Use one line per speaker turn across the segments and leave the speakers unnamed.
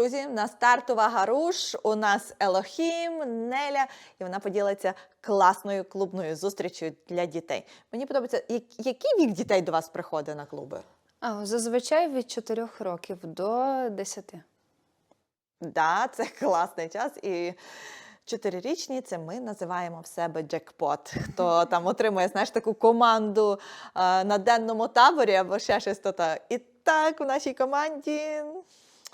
Друзі, на стартова гаруш у нас Елохім, Неля, і вона поділиться класною клубною зустрічю для дітей. Мені подобається, який вік дітей до вас приходить на клуби?
А, зазвичай від 4 років до 10.
Да, це класний час. І чотирирічні це ми називаємо в себе джекпот. Хто там отримує знаєш, таку команду на денному таборі або ще щось то. І так в нашій команді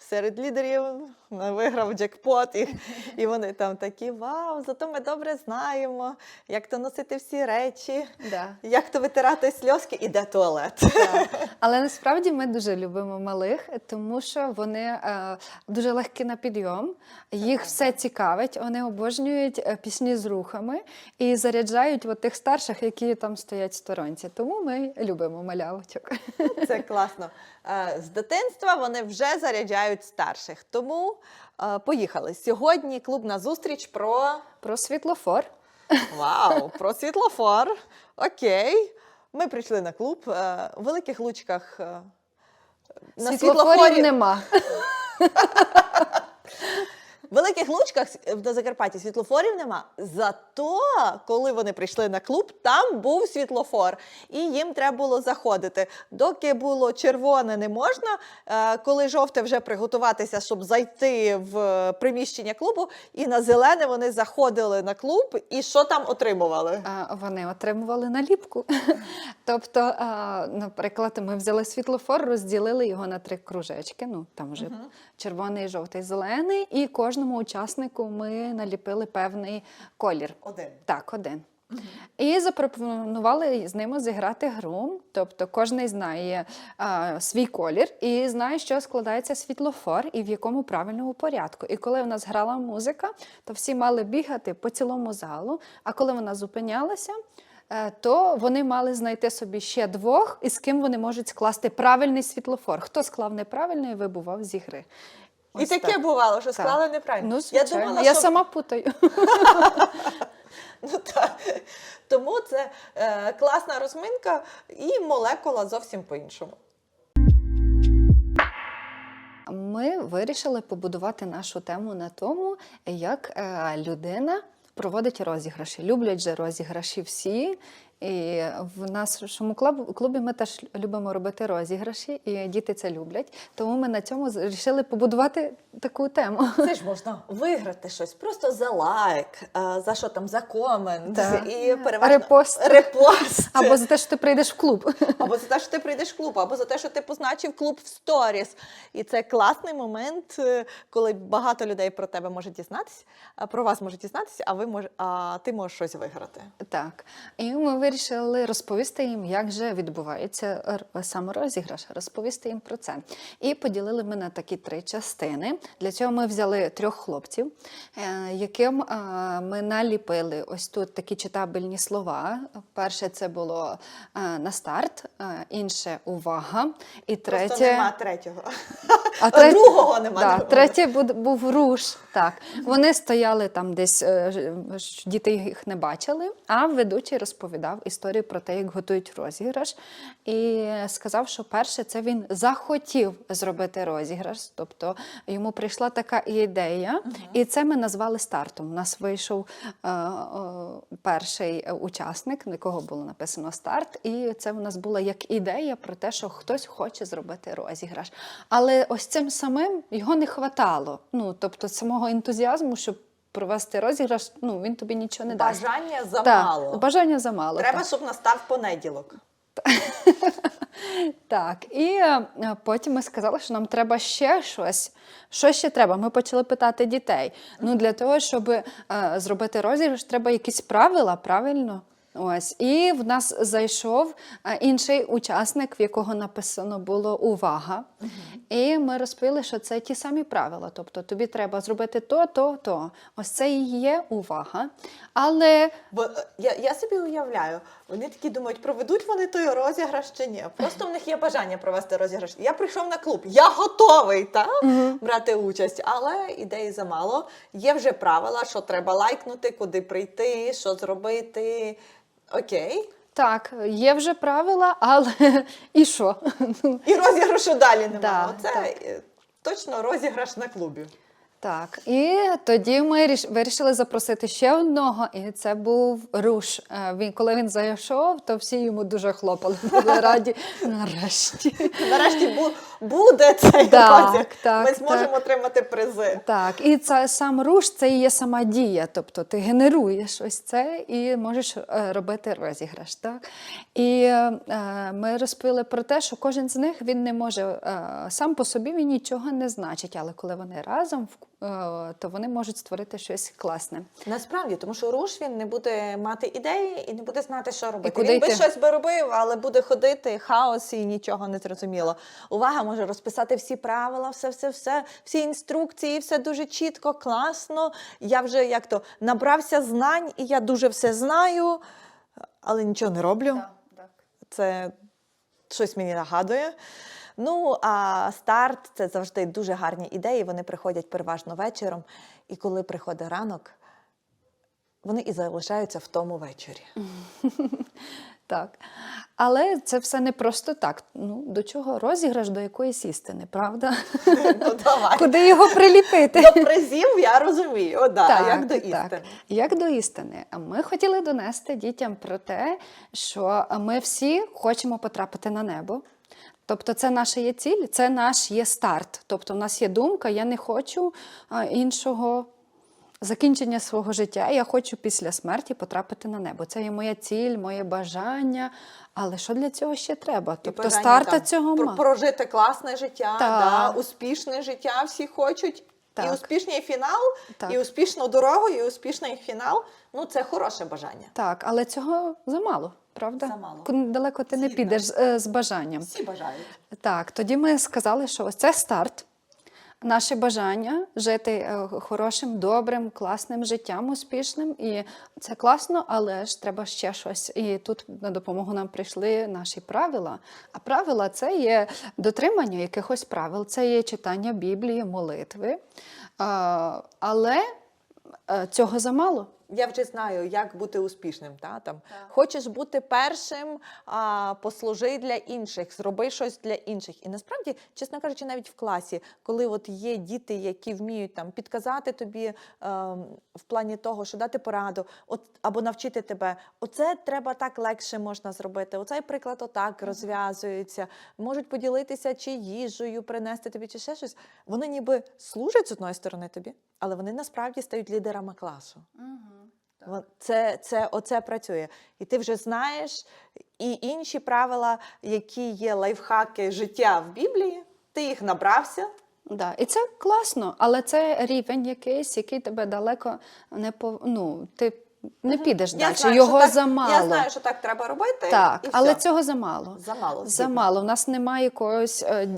серед лідерів виграв джекпот, і, і вони там такі: вау, зато ми добре знаємо, як то носити всі речі,
Да.
як то витирати сльозки і де туалет.
Так. Але насправді ми дуже любимо малих, тому що вони е, дуже легкі на підйом, їх все цікавить, вони обожнюють е, пісні з рухами і заряджають от тих старших, які там стоять в сторонці. Тому ми любимо малявочок.
Це класно. Е, З дитинства вони вже заряджають старших. Тому е, поїхали. Сьогодні клубна зустріч про
Про світлофор.
вау, про світлофор. Окей. Ми прийшли на клуб е, у великих лучках. е, На
Світлофорів
світлофорі
нема.
В великих лучках на Закарпатті світлофорів нема. Зато, коли вони прийшли на клуб, там був світлофор, і їм треба було заходити. Доки було червоне, не можна. е, Коли жовте вже приготуватися, щоб зайти в приміщення клубу, і на зелене вони заходили на клуб, і що там отримували?
Вони отримували наліпку. Тобто, наприклад, ми взяли світлофор, розділили його на три кружечки. Ну там вже червоний, жовтий, зелений, і кожному учаснику ми наліпили певний колір.
Один.
Так, один. І запропонували з ними зіграти гру. Тобто кожен знає а, свій колір і знає, що складається світлофор і в якому правильному порядку. І коли в нас грала музика, то всі мали бігати по цілому залу. А коли вона зупинялася, е, то вони мали знайти собі ще двох, і з ким вони можуть скласти правильний світлофор. Хто склав неправильний, вибував зі гри.
І таке
так.
бувало, що
Так.
склали неправильно.
Ну,
я думала,
я
що...
сама путаю.
Ну, так. Тому це е, класна розминка і молекула зовсім по-іншому.
Ми вирішили побудувати нашу тему на тому, як е, людина проводить розіграші. Люблять же розіграші всі. І в нашому клуб- клубі ми теж любимо робити розіграші, і діти це люблять. Тому ми на цьому вирішили побудувати таку тему.
Це ж можна виграти щось просто за лайк, е, за що там, за комент
Так.
і переважно
Репост.
репост.
Або за те, що ти прийдеш в клуб.
Або за те, що ти прийдеш в клуб, або за те, що ти позначив клуб в сторіс. І це класний момент, е, коли багато людей про тебе може дізнатися, про вас може дізнатися, а ви мож, а ти можеш щось виграти.
Так. І ми вирішили розповісти їм, як же відбувається р- саме розіграш, розповісти їм про це. І поділили ми на такі три частини. Для цього ми взяли трьох хлопців, е, яким е, ми наліпили ось тут такі читабельні слова. Перше це було е, на старт, інше увага. І
Просто нема третього.
А
А другого нема,
Да, третє буд- був руш. Так. Вони стояли там десь, е, ж- діти їх не бачили, а ведучий розповідав історію про те, як готують розіграш. І сказав, що перше це він захотів зробити розіграш. Тобто йому прийшла така ідея, і це ми назвали стартом. У нас вийшов е, е, перший е, учасник, на якого було написано старт, і це в нас була як ідея про те, що хтось хоче зробити розіграш. Але ось цим самим його не хватало. Ну, тобто самого ентузіазму, щоб провести розіграш, ну він тобі нічого не дасть.
Бажання
Так,
замало.
бажання замало.
Треба,
так.
щоб настав понеділок.
Так, і е, потім ми сказали, що нам треба ще щось. Що ще треба? Ми почали питати дітей. Ну, для того, щоб е, зробити розіграш, треба якісь правила, правильно? Ось. І в нас зайшов е, інший учасник, в якого написано було увага. І ми розповіли, що це ті самі правила. Тобто тобі треба зробити то, то, то. Ось це і є увага. Але
Бо е, я, я собі уявляю, вони такі думають, проведуть вони той розіграш чи ні. Просто в них є бажання провести розіграш. Я прийшов на клуб, я готовий та, брати участь, але ідеї замало. Є вже правила, що треба лайкнути, куди прийти, що зробити. Окей.
так, є вже правила, але і що? Ну,
І розіграшу далі немає.
Да,
Оце
так.
е, точно розіграш на клубі.
Так, і тоді ми ріш- вирішили запросити ще одного, і це був Руш. Е, Він, коли він зайшов, то всі йому дуже хлопали. Були раді нарешті.
Нарешті бу- буде цей
Так, так,
Ми зможемо
так.
отримати призи.
Так, і це сам руш це і є сама дія. Тобто ти генеруєш ось це і можеш е, робити розіграш. Так? І е, ми розповіли про те, що кожен з них він не може е, сам по собі він нічого не значить, але коли вони разом, в- е, то вони можуть створити щось класне.
Насправді, тому що руш він не буде мати ідеї і не буде знати, що робити.
куди
він би щось би робив, але буде ходити хаос і нічого не зрозуміло. Увага може розписати всі правила, все, все, все, всі інструкції, все дуже чітко, класно. Я вже як то набрався знань, і я дуже все знаю, але нічого не роблю. Це щось мені нагадує. Ну, а старт це завжди дуже гарні ідеї. Вони приходять переважно вечором. І коли приходить ранок, вони і залишаються в тому вечорі.
Так. Але це все не просто так. Ну, до чого розіграш до якоїсь істини, правда?
Ну, давай.
Куди його приліпити?
До призів я розумію. О, да, як до істини.
Так. Як до істини. Ми хотіли донести дітям про те, що ми всі хочемо потрапити на небо. Тобто, це наша є ціль, це наш є старт. Тобто, в нас є думка, я не хочу іншого закінчення свого життя. Я хочу після смерті потрапити на небо. Це є моя ціль, моє бажання. Але що для цього ще треба? Тобто,
бажання
старта
там
цього
про-
ма.
прожити класне життя,
Так.
да, успішне життя всі хочуть. І успішний фінал,
Так.
і успішну дорогу, і успішний фінал. Ну, це хороше бажання.
Так, але цього замало, правда?
Замало.
Далеко ти не підеш з, е, з бажанням.
Всі бажають.
Так, тоді ми сказали, що ось це старт. Наше бажання жити е, хорошим, добрим, класним життям, успішним. І це класно, але ж треба ще щось. І тут на допомогу нам прийшли наші правила. А правила це є дотримання якихось правил, це є читання Біблії, молитви. Але е, цього замало.
Я вже знаю, як бути успішним. Та? Там. Хочеш бути першим, а, послужи для інших, зроби щось для інших. І насправді, чесно кажучи, навіть в класі, коли от є діти, які вміють там підказати тобі ем, в плані того, що дати пораду, от, або навчити тебе, оце треба так легше можна зробити. Оцей приклад отак розв'язується. Можуть поділитися чи їжею, принести тобі, чи ще щось. Вони ніби служать з одної сторони тобі, але вони насправді стають лідерами класу. Вон- Це, це оце працює. І ти вже знаєш і інші правила, які є лайфхаки життя в Біблії, ти їх набрався.
Да, і це класно, але це рівень якийсь, який тебе далеко не по ну, ти не підеш далі.
знаю,
Його
так,
замало.
Я знаю, що так треба робити.
Так,
і
але
все.
цього замало.
замало.
Замало. У нас немає якоїсь е,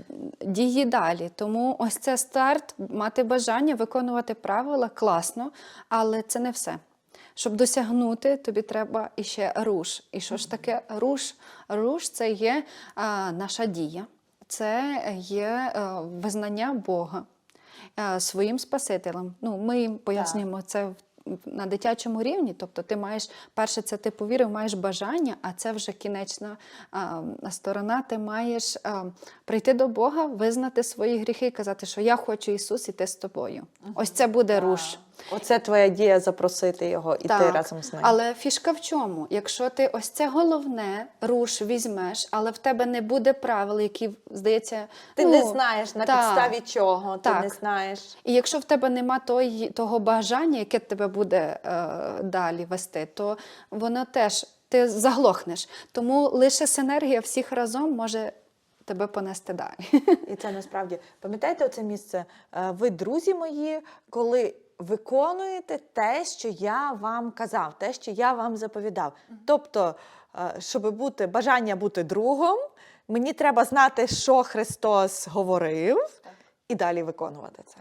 дії далі. Тому ось це старт, мати бажання виконувати правила класно, але це не все. Щоб досягнути, тобі треба іще руш. І що ж таке руш? Руш це є а, наша дія, це є е, визнання Бога е, своїм Спасителем. Ну, ми їм пояснюємо це в- на дитячому рівні. Тобто, ти маєш перше, це ти повірив, маєш бажання, а це вже кінечна а, сторона. Ти маєш а, прийти до Бога, визнати свої гріхи і казати, що я хочу Ісус іти з тобою. Ось це буде руш.
Оце твоя дія запросити його і ти разом з ним.
Але фішка в чому? Якщо ти ось це головне руш візьмеш, але в тебе не буде правил, які здається,
Ти
ну,
не знаєш на
так.
підставі чого, ти
Так.
не знаєш.
І якщо в тебе нема той, того бажання, яке тебе буде е, далі вести, то воно теж ти заглохнеш. Тому лише синергія всіх разом може тебе понести далі.
І це насправді пам'ятаєте оце місце? Е, Ви, друзі мої, коли виконуєте те, що я вам казав, те, що я вам заповідав. Тобто, е, щоб бути бажання бути другом, мені треба знати, що Христос говорив, і далі виконувати це.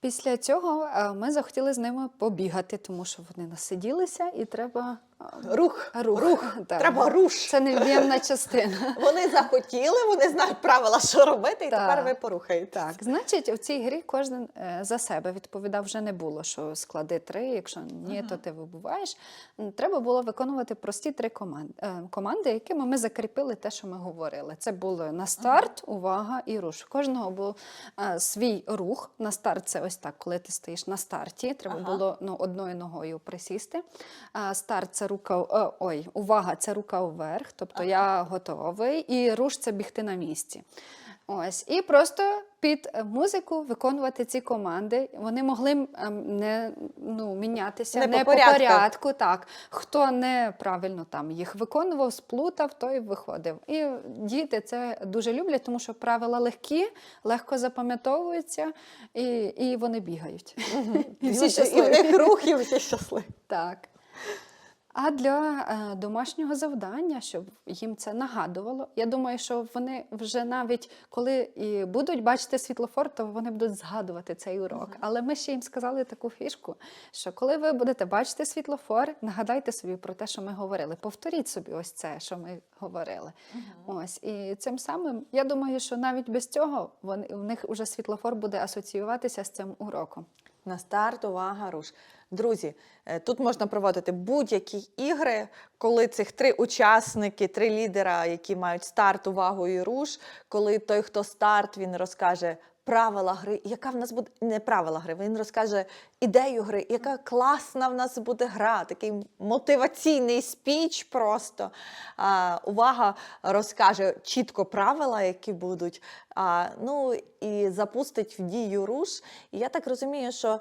Після цього е, ми захотіли з ними побігати, тому що вони насиділися, і треба
Рух.
рух. так.
Треба руш.
Це невід'ємна частина.
Вони захотіли, вони знають правила, що робити, і
Так.
тепер ви порухаєте.
Так, значить, в цій грі кожен е, за себе відповідав вже не було, що склади три, якщо ні, то ти вибуваєш. Треба було виконувати прості три команди, команди, якими ми закріпили те, що ми говорили. Це було на старт, увага і руш. У Кожного був е, свій рух. На старт це ось так, коли ти стоїш на старті. Треба
Ага.
було ну, одною ногою присісти. Старт це рука, ой, увага, це рука вверх, тобто я готовий, і руш це бігти на місці. Ось, і просто під музику виконувати ці команди. Вони могли ем, не ну, мінятися
Не
не,
по
по
порядку.
порядку. Так. Хто неправильно там їх виконував, сплутав, той виходив. І діти це дуже люблять, тому що правила легкі, легко запам'ятовуються, і, і вони бігають. І всі
і в них рух, і всі щасливі.
Так. А для е, домашнього завдання, щоб їм це нагадувало, я думаю, що вони вже навіть коли і будуть бачити світлофор, то вони будуть згадувати цей урок. Але ми ще їм сказали таку фішку, що коли ви будете бачити світлофор, нагадайте собі про те, що ми говорили. Повторіть собі ось це, що ми говорили. Ось і цим самим я думаю, що навіть без цього вони в них вже світлофор буде асоціюватися з цим уроком.
На старт, увага, руш. Друзі, е, тут можна проводити будь-які ігри, коли цих три учасники, три лідера, які мають старт, увагу і руш, коли той, хто старт, він розкаже правила гри, яка в нас буде не правила гри, він розкаже ідею гри, яка класна в нас буде гра, такий мотиваційний спіч просто. А, увага розкаже чітко правила, які будуть. А, ну і запустить в дію руш. І я так розумію, що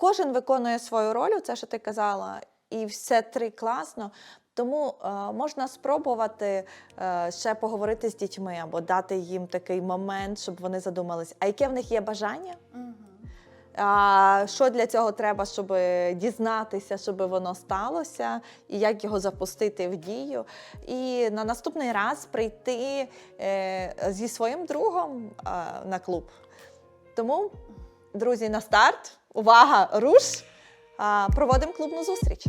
кожен виконує свою роль, це що ти казала, і все три класно. Тому е, можна спробувати е, ще поговорити з дітьми або дати їм такий момент, щоб вони задумались, а яке в них є бажання? А, що для цього треба, щоб дізнатися, щоб воно сталося, і як його запустити в дію. І на наступний раз прийти е, зі своїм другом е, на клуб. Тому, друзі, на старт, увага, руш! Проводимо клубну зустріч.